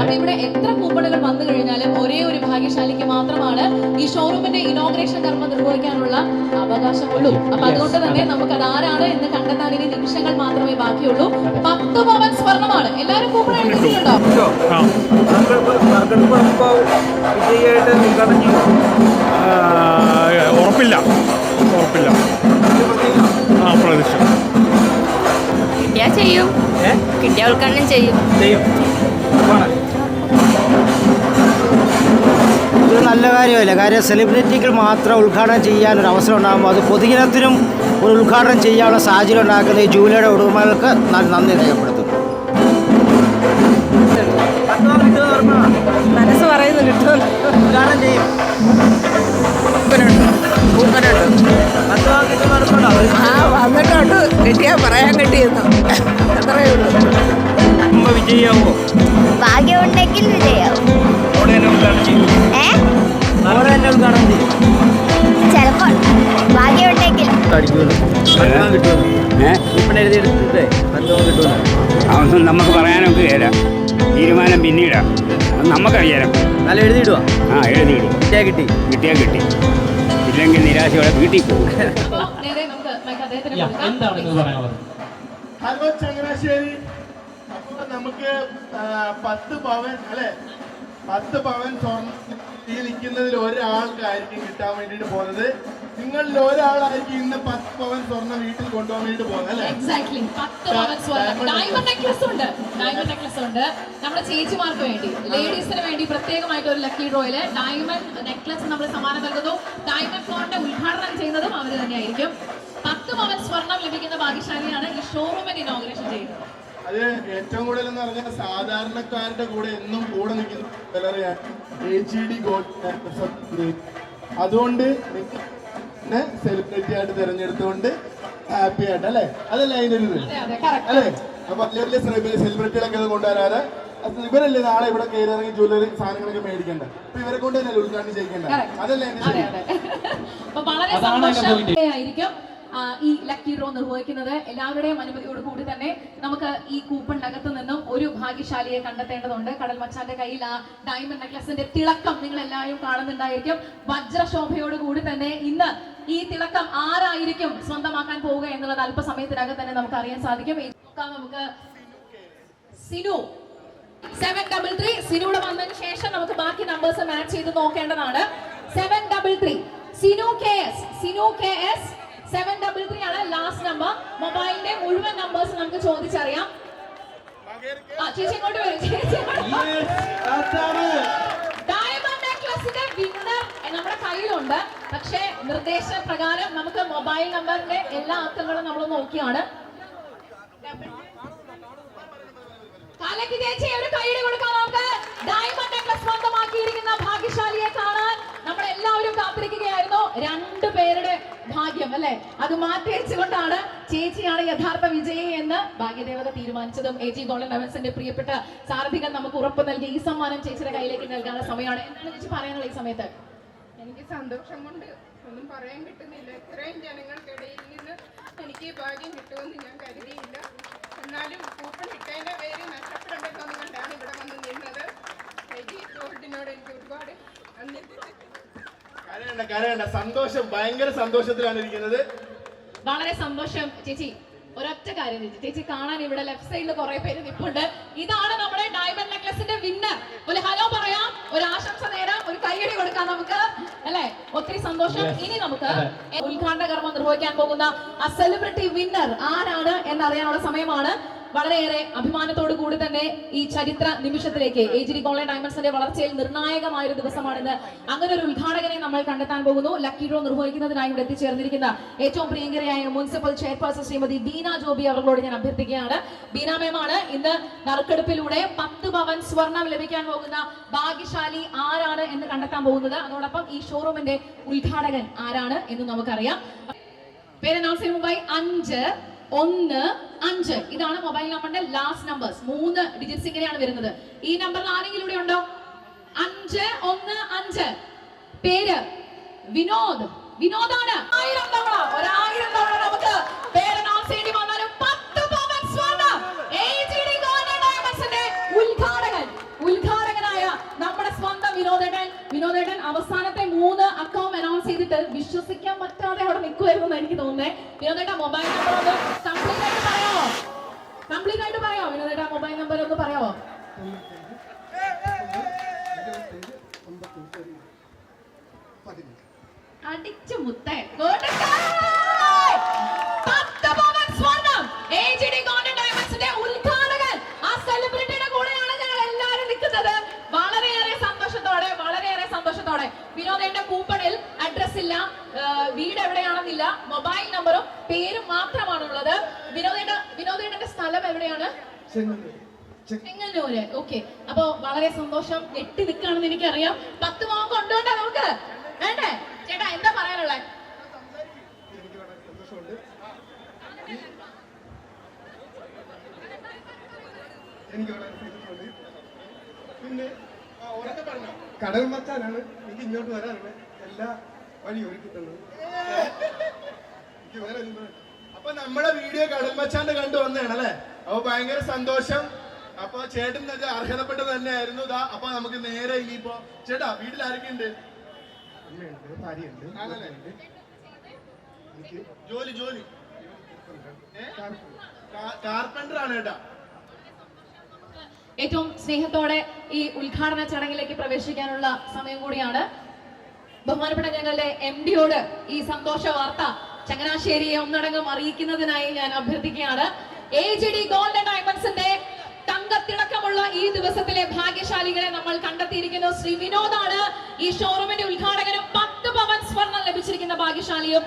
അപ്പൊ ഇവിടെ എത്ര കൂപ്പണുകൾ വന്നു കഴിഞ്ഞാലും ഒരേ ഒരു ഭാഗ്യശാലിക്ക് മാത്രമാണ് ഈ ഷോറൂമിന്റെ ഇനോഗ്രേഷൻ കർമ്മം നിർവഹിക്കാനുള്ള അവകാശമുള്ളൂ. അപ്പൊ അതുകൊണ്ട് തന്നെ നമുക്ക് അത്. ആരാണ് എന്ന് കണ്ടെത്താൻ ഇനി നിമിഷങ്ങൾ മാത്രമേ ബാക്കിയുള്ളൂ. പത്ത് പവൻ സ്വർണമാണ്. എല്ലാവരും കൂപ്പൺ എടുത്തിട്ടുണ്ടോ ഉറപ്പില്ല. ഉറപ്പില്ല. ആ പ്രതീക്ഷ കിട്ടിയാ ചെയ്യും? കിട്ടിയ ഉദ്ഘാടനം ചെയ്യും. ചെയ്യും. ഇതൊരു നല്ല കാര്യമല്ല? കാര്യം സെലിബ്രിറ്റികൾ മാത്രം ഉദ്ഘാടനം ചെയ്യാൻ ഒരു അവസരം ഉണ്ടാകുമ്പോൾ അത് പൊതുജനത്തിനും ഒരു ഉദ്ഘാടനം ചെയ്യാനുള്ള സാഹചര്യം ഉണ്ടാക്കുന്ന ഈ ജൂലിയുടെ ഉടമകൾക്ക് നല്ല നന്ദി രേഖപ്പെടുത്തുന്നു. ഉറപ്പാണ്. മനസ്സ് പറയുന്നു കിട്ടും. ഉദ്ഘാടനം ചെയ്യും. പത്ത് പവൻ കിട്ടുമെന്ന് ഉറപ്പാണോ? ആ വന്നിട്ടുണ്ട്. കിട്ടിയാ പറയാൻ കിട്ടിയെന്നു. അത്രയേ ഉള്ളൂ. കുടുംബ വിജയിയാവോ ഭാഗ്യമുണ്ടെങ്കിൽ വിജയാവും. ചിലപ്പോൾ അതൊന്നും നമുക്ക് പറയാനൊക്കെ ഇല്ല. തീരുമാനം പിന്നീടാ. അത് നമുക്കറിയാലോ. നല്ല എഴുതിയിടുക ആ എഴുതിയിടും. കിട്ടിയാ കിട്ടി. കിട്ടിയാൽ കിട്ടി. ഇല്ലെങ്കിൽ നിരാശയോടെ വീട്ടിൽ പോകും. ചങ്ങനാശ്ശേരി അപ്പൊ നമുക്ക് പത്ത് പവൻ അല്ലെ? പത്ത് പവൻ സ്വർണത്തിൽ ഒരാൾക്കായിരിക്കും കിട്ടാൻ വേണ്ടിയിട്ട് പോകുന്നത്. നിങ്ങളിൽ ഒരാളായിരിക്കും ഇന്ന് പത്ത് പവൻ സ്വർണം വീട്ടിൽ കൊണ്ടുപോകാൻ വേണ്ടി പോകുന്നത് അല്ലെ? എക്സാക്ട്ലി പത്ത് പവൻ സ്വർണം. ഡയമണ്ട് നെക്ലസ് ഉണ്ട്. ഡയമണ്ട് നെക്ലസ് ഉണ്ട്. നമ്മുടെ ചേച്ചിമാർക്ക് വേണ്ടി ലേഡീസിന് വേണ്ടി പ്രത്യേകമായിട്ട് ഒരു ലക്കി ഡ്രോയിൽ ഡയമണ്ട് നെക്ലസ് നമ്മൾ സമ്മാനം നൽകുന്നു. ഡയമണ്ട് ഫ്ലോറിന്റെ ഉദ്ഘാടനം ചെയ്യുന്നതും അവർ തന്നെയായിരിക്കും. പത്ത് പവൻ സ്വർണം ലഭിക്കുന്ന ഭാഗ്യശാലിയാണ് ഈ ഷോറൂമിന്റെ ഇനോഗ്രേഷൻ ചെയ്യുന്നത് അത് ഏറ്റവും കൂടുതൽ എന്ന് പറഞ്ഞാൽ സാധാരണക്കാരുടെ കൂടെ എന്നും കൂടെ നിൽക്കുന്ന ഡി ഗോൾഡ് അതുകൊണ്ട് സെലിബ്രിറ്റി ആയിട്ട് തിരഞ്ഞെടുത്തുകൊണ്ട് ഹാപ്പി ആയിട്ട് അല്ലേ? അതല്ലേ അതിന്റെ ഒരു അല്ലേ? അപ്പൊ വലിയ വലിയ സെലിബ്രിറ്റികളൊക്കെ കൊണ്ടുവരാതെ ഇവരല്ലേ നാളെ ഇവിടെ കയറി ഇറങ്ങി ജ്വല്ലറി സാധനങ്ങളൊക്കെ മേടിക്കണ്ട? അപ്പൊ ഇവരെ കൊണ്ട് തന്നെ ഉദ്ഘാടനം ചെയ്യിക്കണ്ട? അതല്ലേ ആയിരിക്കും. ഈ ലക്കി ഡ്രോ നിർവഹിക്കുന്നത് എല്ലാവരുടെയും അനുമതിയോട് കൂടി തന്നെ നമുക്ക് ഈ കൂപ്പണിനകത്ത് നിന്നും ഒരു ഭാഗ്യശാലിയെ കണ്ടെത്തേണ്ടതുണ്ട്. കടൽ മച്ചാന്റെ കയ്യിൽ ആ ഡയമണ്ട് നെക്ലസിന്റെ തിളക്കം നിങ്ങൾ എല്ലാവരും കാണുന്നുണ്ടായിരിക്കും. വജ്രശോഭയോട് കൂടി തന്നെ ഇന്ന് ഈ തിളക്കം ആരായിരിക്കും സ്വന്തമാക്കാൻ പോവുക എന്നുള്ളത് അല്പസമയത്തിനകം തന്നെ നമുക്ക് അറിയാൻ സാധിക്കും നമുക്ക്. സിനു. സെവൻ ഡബിൾ ത്രീ സിനുവിടെ വന്നതിന് ശേഷം നമുക്ക് ബാക്കി നമ്പേഴ്സ് മാച്ച് ചെയ്ത് നോക്കേണ്ടതാണ്. Seven double three Sinu K S Sinu K S seven double three ആണ് ലാസ്റ്റ് നമ്പർ മൊബൈലിന്റെ മുഴുവൻ നമ്പേഴ്സ് നമുക്ക് ചോദിച്ചറിയാം. ആ ചേച്ചി ഇങ്ങോട്ട് വരും. ചേച്ചി ഡയമണ്ട് നെക്ലസിന്റെ വിന്നർ നമ്മുടെ കയ്യിലുണ്ട്. പക്ഷേ നിർദ്ദേശപ്രകാരം നമുക്ക് മൊബൈൽ നമ്പറിന്റെ എല്ലാ അക്കങ്ങളും നമ്മൾ നോക്കിയാണ്. കലക്ക് ചേച്ചി ഒരു കൈയുടെ കൊടുക്കാം നമുക്ക്. ഡയമണ്ട് നെക്ലസ് സ്വന്തമാക്കിയിരിക്കുന്ന ഭാഗ്യശാലിയെ കാണാൻ നമ്മൾ എല്ലാവരും കാത്തിരിക്കുകയായിരുന്നു. രണ്ടു പേരുടെ ഭാഗ്യം അല്ലെ? അത് മാറ്റിവെച്ചുകൊണ്ടാണ് ചേച്ചിയാണ് യഥാർത്ഥ വിജയി എന്ന് ഭാഗ്യദേവത തീരുമാനിച്ചതും. എ ജി ഗോൾഡൻ ലെവൻസിന്റെ പ്രിയപ്പെട്ട സാരഥികൾ നമുക്ക് ഉറപ്പ് നൽകി ഈ സമ്മാനം ചേച്ചിയുടെ കയ്യിലേക്ക് നൽകാനുള്ള സമയമാണ്. എന്താണ് ചേച്ചി പറയാനുള്ള ഈ സമയത്ത്? എനിക്ക് സന്തോഷം കൊണ്ട് ഒന്നും പറയാൻ കിട്ടുന്നില്ല. ഇത്രയും ജനങ്ങൾക്കിടയിൽ നിന്ന് എനിക്ക് ഭാഗ്യം കിട്ടുമെന്ന് ഞാൻ കരുതിയില്ല. എന്നാലും കൂപ്പൺ ഇട്ടതിന്റെ പേര് നഷ്ടപ്പെടേണ്ടെന്ന് കൊണ്ടാണ് ഇവിടെ വന്ന് നിന്നത്. എനിക്ക് ഒരുപാട് നന്ദി. കരയണ്ട കരയണ്ട. സന്തോഷം ഭയങ്കര സന്തോഷത്തിലാണ് ഇരിക്കുന്നത്. വളരെ സന്തോഷം. ചേച്ചി ഒരൊറ്റ കാര്യം ചേച്ചി. ചേച്ചി കാണാൻ ഇവിടെ ലെഫ്റ്റ് സൈഡിൽ കുറെ പേര് നിപ്പുണ്ട്. ഇതാണ് നമ്മുടെ ഡയമണ്ട് നെക്ലസിന്റെ വിന്നർ ഒരു ഹലോ പറയാം ഒരു ആശംസ നേരാം ഒരു കൈയടി കൊടുക്കാം നമുക്ക്. അല്ലെ? ഒത്തിരി സന്തോഷം. ഇനി നമുക്ക് ഉദ്ഘാടന കർമ്മം നിർവഹിക്കാൻ പോകുന്ന ആ സെലിബ്രിറ്റി വിന്നർ ആരാണ് എന്നറിയാനുള്ള സമയമാണ്. വളരെയേറെ അഭിമാനത്തോടു കൂടി തന്നെ ഈ ചരിത്ര നിമിഷത്തിലേക്ക് ഏജിരി ഗോൾഡൻ ഡയമണ്ട്സിന്റെ വളർച്ചയിൽ നിർണായകമായ ഒരു ദിവസമാണിന്ന്. അങ്ങനെ ഒരു ഉദ്ഘാടകനെ നമ്മൾ കണ്ടെത്താൻ പോകുന്നു. ലക്കി ഡ്രോ നിർവഹിക്കുന്നതിനായി ഇവിടെ എത്തിച്ചേർന്നിരിക്കുന്ന ഏറ്റവും പ്രിയങ്കരയായ മുനിസിപ്പൽ ചെയർപേഴ്സൺ ശ്രീമതി ബീന ജോബി അവരോട് ഞാൻ അഭ്യർത്ഥിക്കുകയാണ്. ബീന മേമാണ് ഇന്ന് നറുക്കെടുപ്പിലൂടെ പത്ത് പവൻ സ്വർണം ലഭിക്കാൻ പോകുന്ന ഭാഗ്യശാലി ആരാണ് എന്ന് കണ്ടെത്താൻ പോകുന്നത്. അതോടൊപ്പം ഈ ഷോറൂമിന്റെ ഉദ്ഘാടകൻ ആരാണ് എന്ന് നമുക്കറിയാം. പേര് അനൗൺസിന് മുമ്പായി അഞ്ച് ഒന്ന് അഞ്ച്. ഇതാണ് മൊബൈൽ നമ്പറിന്റെ ലാസ്റ്റ് നമ്പേഴ്സ് മൂന്ന് ഡിജിറ്റ്സ് ഇങ്ങനെയാണ് വരുന്നത്. ഈ നമ്പറിൽ ആരെങ്കിലും ഇവിടെ ഉണ്ടോ? അഞ്ച് ഒന്ന് അഞ്ച്. പേര്? വിനോദ്. വിനോദാണ്. ആയിരം തവണ ഒരായിരം തവണ നമുക്ക് പേര് ചെയ്യേണ്ടി വന്നാലും പത്ത് പവൻ സ്വർണം. AGD Golden Diamonds നമ്മുടെ ഉദ്ഘാടകൻ. ഉദ്ഘാടകൻ വിനോദേട്ടൻ. അവസാനത്തെ മൂന്ന് അക്കൗണ്ട് ചെയ്തിട്ട് വിശ്വസിക്കാൻ പറ്റാതെ അവിടെ നിൽക്കുമായിരുന്നു എനിക്ക് തോന്നുന്നത് വിനോദേട്ട മൊബൈൽ നമ്പർ ഒന്ന് കംപ്ലീറ്റ് ആയിട്ട് പറയാമോ കംപ്ലീറ്റ് ആയിട്ട് പറയാമോ വിനോദേട്ട മൊബൈൽ നമ്പർ ഒന്ന് പറയാമോ അടിച്ചു മുത്തേ. വീട് എവിടെയാണെന്നില്ല മൊബൈൽ നമ്പറും പേരും മാത്രമാണ് ഉള്ളത് വിനോദേട്ട വിനോദേട്ടന്റെ സ്ഥലം എവിടെയാണ്? ചെങ്ങന്നൂര്. ഓക്കെ അപ്പൊ വളരെ സന്തോഷം. എട്ടി നിൽക്കുകയാണെന്ന് എനിക്കറിയാം. പത്ത് മോൻ കൊണ്ടുപോണ്ടേ നമുക്ക്? വേണ്ടേ? ചേട്ടാ എന്താ പറയാനുള്ളത് എനിക്ക് വളരെ സന്തോഷമുണ്ട് പിന്നെ കടൽ മച്ചാനാണ് എനിക്ക് ഇങ്ങോട്ട് വരാനുള്ള എല്ലാ വഴി ഒരുക്കി തന്നത് അപ്പൊ നമ്മുടെ വീഡിയോ കടൽ മച്ചാന്റെ കണ്ടു വന്നതാണ് അല്ലെ? അപ്പൊ ഭയങ്കര സന്തോഷം. അപ്പൊ ചേട്ടൻ അർഹതപ്പെട്ടത് തന്നെയായിരുന്നു. ഇതാ അപ്പൊ നമുക്ക് നേരെ ഇനിയിപ്പോ ചേട്ടാ വീട്ടിൽ ആരൊക്കെ ഉണ്ട്. അമ്മയുണ്ട് ഭാര്യയുണ്ട് ആണല്ലേ? എനിക്ക് ജോലി ജോലി. കാർപ്പന്റർ ആണ് കേട്ടാ ഏറ്റവും സ്നേഹത്തോടെ ഈ ഉദ്ഘാടന ചടങ്ങിലേക്ക് പ്രവേശിക്കാനുള്ള സമയം കൂടിയാണ്. ബഹുമാനപ്പെട്ട ഞങ്ങളുടെ എം ഡിയോട് ഈ സന്തോഷ വാർത്ത ചങ്ങനാശ്ശേരിയെ ഒന്നടങ്കം അറിയിക്കുന്നതിനായി ഞാൻ അഭ്യർത്ഥിക്കുകയാണ്. എ ജി ഡി ഗോൾഡൻ ഡയമണ്ട്സിന്റെ തങ്കത്തിളക്കമുള്ള ഈ ദിവസത്തിലെ ഭാഗ്യശാലികളെ നമ്മൾ കണ്ടെത്തിയിരിക്കുന്നു. ശ്രീ വിനോദാണ് ഈ ഷോറൂമിന്റെ ഉദ്ഘാടകനും പത്ത് പവൻ സ്വർണം ലഭിച്ചിരിക്കുന്ന ഭാഗ്യശാലിയും.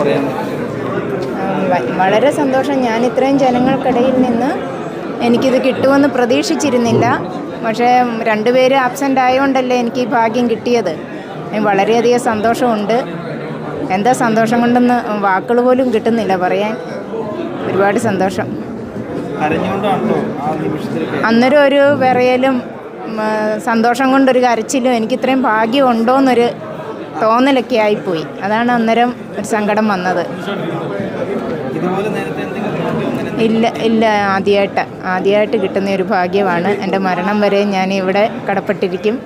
പറയാൻ വളരെ സന്തോഷം. ഞാൻ ഇത്രയും ജനങ്ങൾക്കിടയിൽ നിന്ന് എനിക്കിത് കിട്ടുമെന്ന് പ്രതീക്ഷിച്ചിരുന്നില്ല. പക്ഷേ രണ്ടുപേര് ആബ്സെന്റ് ആയതുകൊണ്ടല്ലേ എനിക്ക് ഈ ഭാഗ്യം കിട്ടിയത്? വളരെയധികം സന്തോഷമുണ്ട്. എന്താ സന്തോഷം കൊണ്ടെന്ന് വാക്കുകൾ പോലും കിട്ടുന്നില്ല പറയാൻ. ഒരുപാട് സന്തോഷം. അന്നൊരു ഒരു വിറയലും സന്തോഷം കൊണ്ടൊരു കരച്ചിലും എനിക്കിത്രയും ഭാഗ്യമുണ്ടോ ഭാഗ്യം ഉണ്ടോയെന്നൊരു തോന്നലൊക്കെ ആയിപ്പോയി. അതാണ് അന്നേരം ഒരു സങ്കടം വന്നത്. ഇല്ല ഇല്ല ആദ്യമായിട്ട് ആദ്യമായിട്ട് കിട്ടുന്ന ഒരു ഭാഗ്യമാണ്. എന്റെ മരണം വരെ ഞാൻ ഇവിടെ കടപ്പെട്ടിരിക്കും.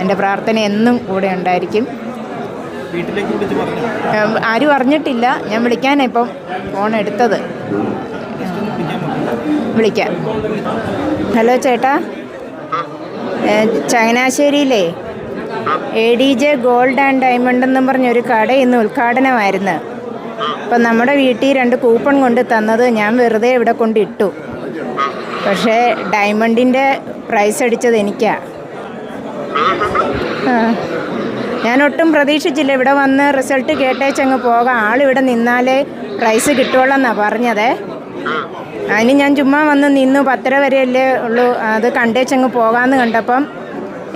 എന്റെ പ്രാർത്ഥന എന്നും കൂടെ ഉണ്ടായിരിക്കും. ആരും അറിഞ്ഞിട്ടില്ല. ഞാൻ വിളിക്കാനാണ് ഇപ്പം ഫോൺ എടുത്തത്. വിളിക്കാം. ഹലോ ചേട്ടാ. ചങ്ങനാശ്ശേരിയിലേ? A D J gold and diamond എന്നും പറഞ്ഞൊരു കട ഇന്ന് ഉദ്ഘാടനമായിരുന്നു. അപ്പം നമ്മുടെ വീട്ടിൽ രണ്ട് കൂപ്പൺ കൊണ്ട് തന്നത് ഞാൻ വെറുതെ ഇവിടെ കൊണ്ട് ഇട്ടു. പക്ഷേ ഡയമണ്ടിന്റെ പ്രൈസ് അടിച്ചത് എനിക്കാ. ഞാൻ ഒട്ടും പ്രതീക്ഷിച്ചില്ല ഇവിടെ വന്ന് റിസൾട്ട് കേട്ടേച്ചങ്ങ് പോകാം. ആളിവിടെ നിന്നാലേ പ്രൈസ് കിട്ടുള്ളൂ പറഞ്ഞതേ. അതിന് ഞാൻ ചുമ്മാ വന്ന് നിന്നു. പത്തര വരെയല്ലേ ഉള്ളൂ. അത് കണ്ടേച്ചങ്ങ് പോകാമെന്ന് കണ്ടപ്പം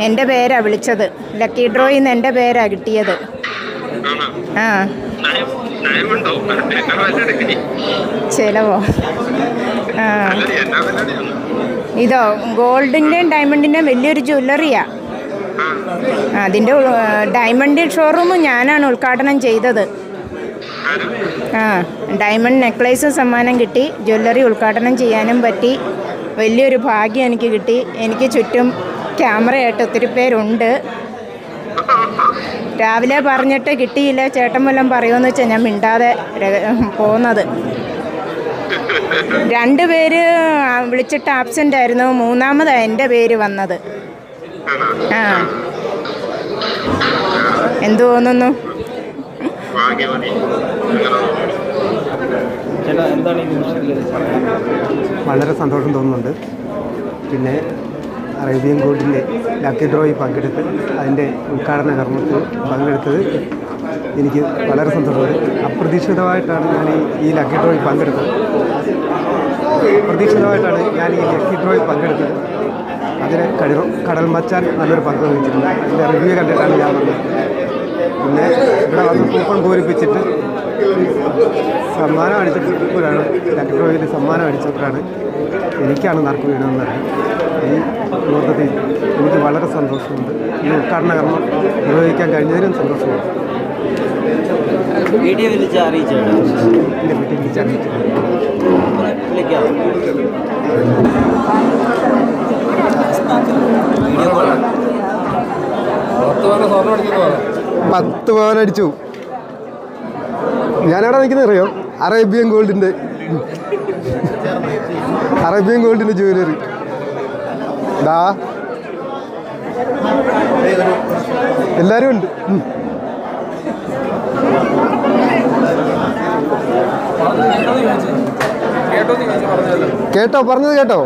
എന്റെ പേരാ വിളിച്ചത്. ലക്കി ഡ്രോയിൽ നിന്ന് എന്റെ പേരാ കിട്ടിയത്. ആ. ചിലവോ? ആ. ഇതോ ഗോൾഡിന്റെയും ഡയമണ്ടിന്റെയും വലിയൊരു ജ്വല്ലറിയാ. അതിന്റെ ഡയമണ്ട് ഷോറൂം ഞാനാണ് ഉദ്ഘാടനം ചെയ്തത്. ആ ഡയമണ്ട് നെക്ലേസും സമ്മാനം കിട്ടി. ജ്വല്ലറി ഉദ്ഘാടനം ചെയ്യാനും പറ്റി. വലിയൊരു ഭാഗ്യം എനിക്ക് കിട്ടി. എനിക്ക് ചുറ്റും ക്യാമറയായിട്ട് ഒത്തിരി പേരുണ്ട്. രാവിലെ പറഞ്ഞിട്ട് കിട്ടിയില്ല. ചേട്ടൻ വല്ലതും പറയുമെന്ന് വെച്ചാൽ ഞാൻ മിണ്ടാതെ പോകുന്നത് രണ്ട് പേര് വിളിച്ചിട്ട് ആബ്സെന്റ് ആയിരുന്നു. മൂന്നാമതാണ് എന്റെ പേര് വന്നത്. ആ. എന്തു തോന്നുന്നു? വളരെ സന്തോഷം തോന്നുന്നുണ്ട്. പിന്നെ അറേബ്യൻ ഗോൾഡിന്റെ ലക്കി ഡ്രോയിൽ പങ്കെടുത്ത് അതിന്റെ ഉദ്ഘാടന കർമ്മത്തിൽ പങ്കെടുത്തത് എനിക്ക് വളരെ സന്തോഷമുണ്ട്. അപ്രതീക്ഷിതമായിട്ടാണ് ഞാൻ ഈ ലക്കി ഡ്രോയിൽ പങ്കെടുത്തത്. അപ്രതീക്ഷിതമായിട്ടാണ് ഞാൻ ഈ ലക്കി ഡ്രോയിൽ പങ്കെടുത്തത്. അതിന് കടൽ കടൽ മച്ചാൻ നല്ലൊരു പങ്ക് വഹിച്ചിട്ടുണ്ട്. അതിന്റെ റിവ്യൂ കണ്ടിട്ടാണ് ഞാൻ പറഞ്ഞത്. പിന്നെ ഇവിടെ വന്ന് കൂപ്പൺ പൂരിപ്പിച്ചിട്ട് സമ്മാനം അടിച്ചിട്ടാണ് രണ്ട് പ്രോയിൽ സമ്മാനം അടിച്ചപ്പോഴാണ് എനിക്കാണ് നറുക്ക് വീണമെന്ന് അറിയാം ഈ മുഹൂർത്തത്തിൽ എനിക്ക് വളരെ സന്തോഷമുണ്ട്. ഈ ഉദ്ഘാടന കർമ്മം നിർവഹിക്കാൻ കഴിഞ്ഞതിനും സന്തോഷമുണ്ട്. വീഡിയോ വിളിച്ച് എന്റെ വീട്ടിൽ പത്ത് പവൻ അടിച്ചു. ഞാനെവിടെ നിൽക്കുന്നത് അറിയോ അറേബ്യൻ ഗോൾഡിന്റെ അറേബ്യൻ ഗോൾഡിന്റെ ജുവലറി ദാ. എല്ലാവരും ഉണ്ട്. കേട്ടോ പറഞ്ഞത് കേട്ടോ.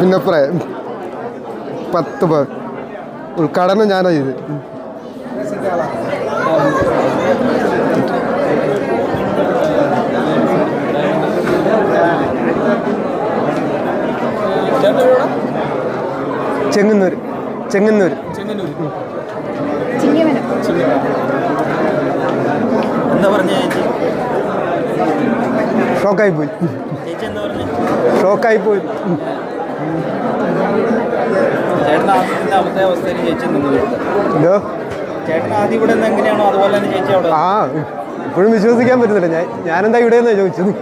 പിന്നെ പറയാം പത്ത് പേർ ഉദ്ഘാടനം ഞാനാ ചെയ്ത് ചെങ്ങന്നൂർ ചെങ്ങന്നൂർ ചിങ്ങവനം. എന്താ പറഞ്ഞ ഷോക്കായി പോയി എന്താ പറഞ്ഞ? ഷോക്കായി പോയി ചേട്ടൻ അവസ്ഥ ചേച്ചി നിന്ന് എന്തോ? ആ ഇപ്പോഴും വിശ്വസിക്കാൻ പറ്റുന്നില്ല. ഞാൻ ഞാനെന്താ ഇവിടെ ചോദിച്ചത്?